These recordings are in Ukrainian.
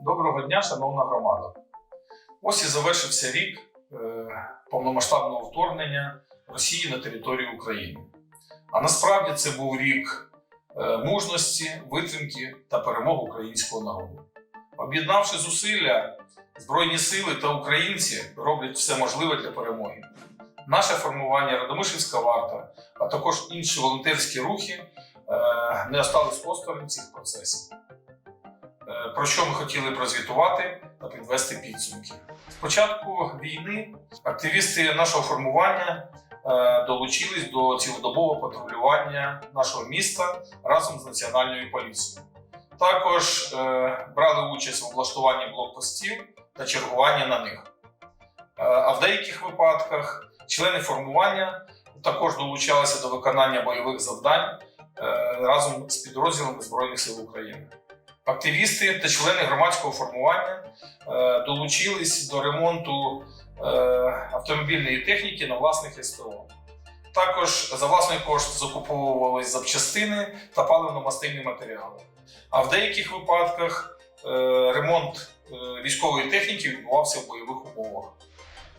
Доброго дня, шановна громада. Ось і завершився рік е, повномасштабного вторгнення Росії на територію України. А насправді це був рік е, мужності, витримки та перемог українського народу. Об'єднавши зусилля, Збройні сили та українці роблять все можливе для перемоги. Наше формування Радомишльська варта, а також інші волонтерські рухи е, не остались осторонь цих процесів е, про що ми хотіли прозвітувати та підвести підсумки. З початку війни активісти нашого формування е, долучились до цілодобового патрулювання нашого міста разом з національною поліцією. Також брали участь в облаштуванні блокпостів та чергуванні на них. А в деяких випадках члени формування також долучалися до виконання бойових завдань е, разом з підрозділами Збройних сил України. Активісти та члени громадського формування е, долучились до ремонту е, автомобільної техніки на власних СТО. Також за власний кошт закуповувались запчастини та паливно-мастильні матеріали. А в деяких випадках ремонт військової техніки відбувався в бойових умовах.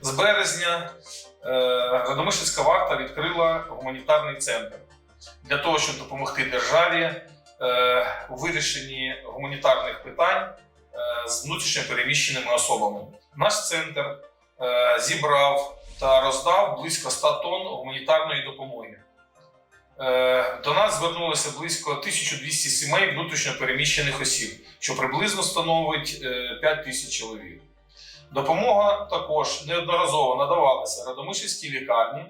З березня е, Радомишльська варта відкрила гуманітарний центр для того, щоб допомогти державі е, у вирішенні гуманітарних питань е, з внутрішньо переміщеними особами. Наш центр зібрав та роздав близько 100 тонн гуманітарної допомоги. До нас звернулося близько 1200 сімей внутрішньо переміщених осіб, що приблизно становить е, 5 тисяч чоловік. Допомога також неодноразово надавалася Радомишльській лікарні,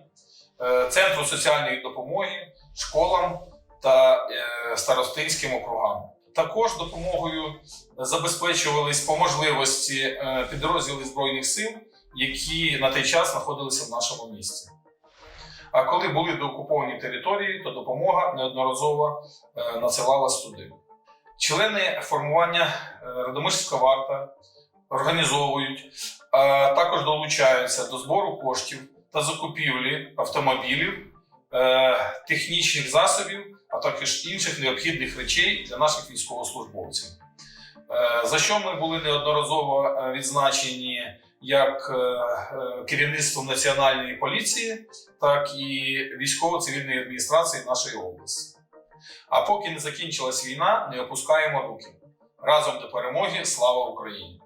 е, Центру соціальної допомоги, школам та е, старостинським округам. Також допомогою забезпечувались по можливості е, підрозділи Збройних сил, які на той час знаходилися в нашому місті. А коли були доокуповані території, то допомога неодноразово надсилалась туди. Члени формування е, варта організовують, також долучаються до збору коштів та закупівлі автомобілів, е, технічних засобів, а також інших необхідних речей для наших військовослужбовців. Е, За що ми були неодноразово е, відзначені як керівництвом національної поліції, так і військово-цивільної адміністрації нашої області. А поки не закінчилась війна, не опускаємо руки. Разом до перемоги. Слава Україні!